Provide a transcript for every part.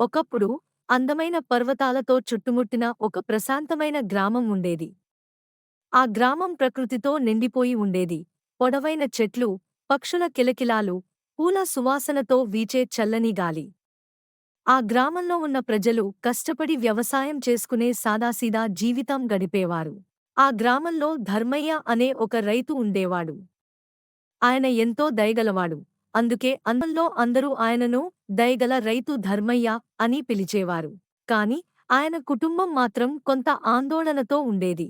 ఒకప్పుడు అందమైన పర్వతాలతో చుట్టుముట్టిన ఒక ప్రశాంతమైన గ్రామం ఉండేది. ఆ గ్రామం ప్రకృతితో నిండిపోయి ఉండేది. పొడవైన చెట్లు పక్షుల కిలకిలాలు పూల సువాసనతో వీచే చల్లని గాలి. ఆ గ్రామంలో ఉన్న ప్రజలు కష్టపడి వ్యవసాయం చేసుకునే సాదాసీదా జీవితం గడిపేవారు. ఆ గ్రామంలో ధర్మయ్య అనే ఒక రైతు ఉండేవాడు. ఆయన ఎంతో దయగలవాడు. అందుకే అందంలో అందరూ ఆయనను దయగల రైతు ధర్మయ్య అని పిలిచేవారు. కాని ఆయన కుటుంబం మాత్రం కొంత ఆందోళనతో ఉండేది.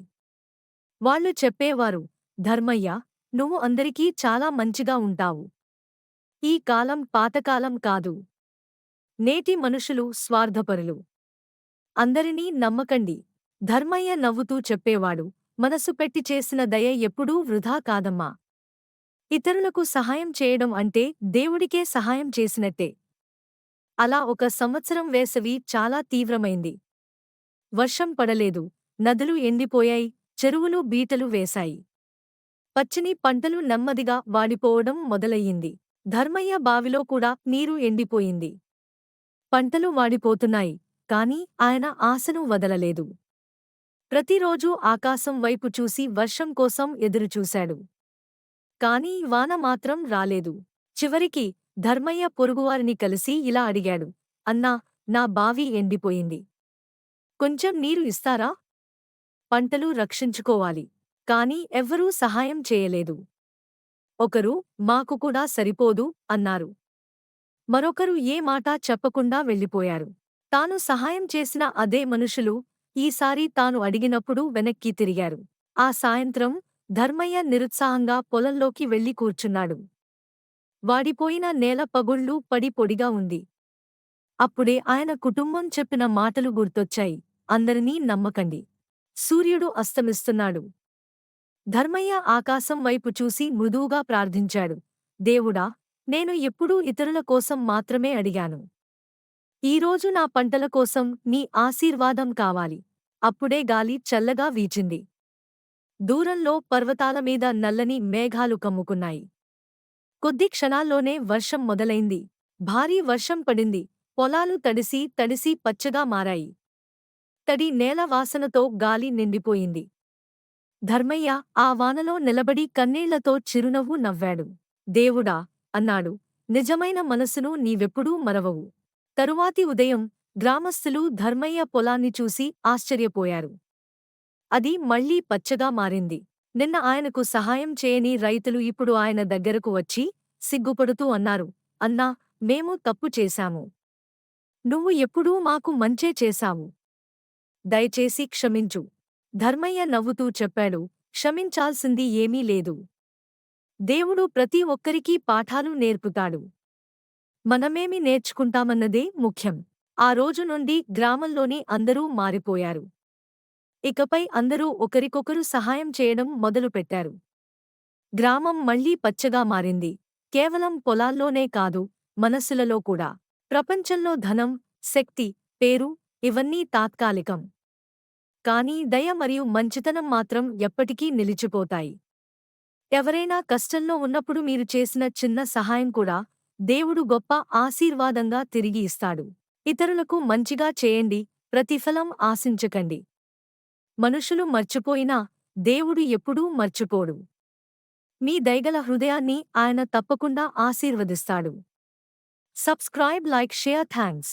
వాళ్ళు చెప్పేవారు ధర్మయ్య నువ్వు అందరికీ చాలా మంచిగా ఉంటావు. ఈ కాలం పాతకాలం కాదు. నేటి మనుషులు స్వార్థపరులు. అందరినీ నమ్మకండి. ధర్మయ్య నవ్వుతూ చెప్పేవాడు మనసు పెట్టి చేసిన దయ ఎప్పుడూ వృధా కాదమ్మా. ఇతరులకు సహాయం చేయడం అంటే దేవుడికే సహాయం చేసినట్టే. అలా ఒక సంవత్సరం వేసవి చాలా తీవ్రమైంది. వర్షం పడలేదు. నదులు ఎండిపోయాయి. చెరువులు బీటలు వేశాయి. పచ్చని పంటలు నెమ్మదిగా వాడిపోవడం మొదలయ్యింది. ధర్మయ్య బావిలో కూడా నీరు ఎండిపోయింది. పంటలు వాడిపోతున్నాయి కాని ఆయన ఆశను వదలలేదు. ప్రతిరోజూ ఆకాశం వైపు చూసి వర్షం కోసం ఎదురుచూశాడు. కాని వాన మాత్రం రాలేదు. చివరికి ధర్మయ్య పొరుగువారిని కలిసి ఇలా అడిగాడు. అన్నా నా బావి ఎండిపోయింది. కొంచెం నీరు ఇస్తారా? పంటలు రక్షించుకోవాలి. కాని ఎవ్వరూ సహాయం చేయలేదు. ఒకరు మాకు కూడా సరిపోదు అన్నారు. మరొకరు ఏ మాటా చెప్పకుండా వెళ్ళిపోయారు. తాను సహాయం చేసిన అదే మనుషులు ఈసారి తాను అడిగినప్పుడు వెనక్కి తిరిగారు. ఆ సాయంత్రం ధర్మయ్య నిరుత్సాహంగా పొలంలోకి వెళ్ళి కూర్చున్నాడు. వాడిపోయిన నేల పగుళ్ళు పడి పొడిగా ఉంది. అప్పుడే ఆయన కుటుంబం చెప్పిన మాటలు గుర్తొచ్చాయి. అందరినీ నమ్మకండి. సూర్యుడు అస్తమిస్తున్నాడు. ధర్మయ్య ఆకాశం వైపు చూసి మృదువుగా ప్రార్థించాడు. దేవుడా నేను ఎప్పుడూ ఇతరుల కోసం మాత్రమే అడిగాను. ఈరోజు నా పంటల కోసం నీ ఆశీర్వాదం కావాలి. అప్పుడే గాలి చల్లగా వీచింది. దూరంలో పర్వతాల మీద నల్లని మేఘాలు కమ్ముకున్నాయి. కొద్ది క్షణాల్లోనే వర్షం మొదలైంది. భారీ వర్షం పడింది. పొలాలు తడిసి తడిసి పచ్చగా మారాయి. తడి నేల వాసనతో గాలి నిండిపోయింది. ధర్మయ్య ఆ వానలో నిలబడి కన్నీళ్ళతో చిరునవ్వు నవ్వాడు. దేవుడా అన్నాడు. నిజమైన మనసును నీవెప్పుడూ మరవవు. తరువాతి ఉదయం గ్రామస్థులు ధర్మయ్య పొలాన్ని చూసి ఆశ్చర్యపోయారు. అది మళ్ళీ పచ్చగా మారింది. నిన్న ఆయనకు సహాయం చేయని రైతులు ఇప్పుడు ఆయన దగ్గరకు వచ్చి సిగ్గుపడుతూ అన్నారు అన్నా మేము తప్పు చేశాము. నువ్వు ఎప్పుడూ మాకు మంచే చేశావు. దయచేసి క్షమించు. ధర్మయ్య నవ్వుతూ చెప్పాడు క్షమించాల్సింది ఏమీ లేదు. దేవుడు ప్రతి ఒక్కరికీ పాఠాలు నేర్పుతాడు. మనమేమి నేర్చుకుంటామన్నదే ముఖ్యం. ఆ రోజు నుండి గ్రామంలోని అందరూ మారిపోయారు. ఇకపై అందరూ ఒకరికొకరు సహాయం చేయడం మొదలుపెట్టారు గ్రామం మళ్ళీ పచ్చగా మారింది. కేవలం పొలాల్లోనే కాదు మనస్సులలో కూడా. ప్రపంచంలో ధనం శక్తి పేరు ఇవన్నీ తాత్కాలికం. కానీ దయ మరియు మంచితనం మాత్రం ఎప్పటికీ నిలిచిపోతాయి. ఎవరైనా కష్టంలో ఉన్నప్పుడు మీరు చేసిన చిన్న సహాయం కూడా దేవుడు గొప్ప ఆశీర్వాదంగా తిరిగి ఇస్తాడు. ఇతరులకు మంచిగా చేయండి ప్రతిఫలం ఆశించకండి. మనుషులు మర్చిపోయినా దేవుడు ఎప్పుడూ మర్చిపోడు. మీ దయగల హృదయాన్ని ఆయన తప్పకుండా ఆశీర్వదిస్తాడు. Subscribe like share thanks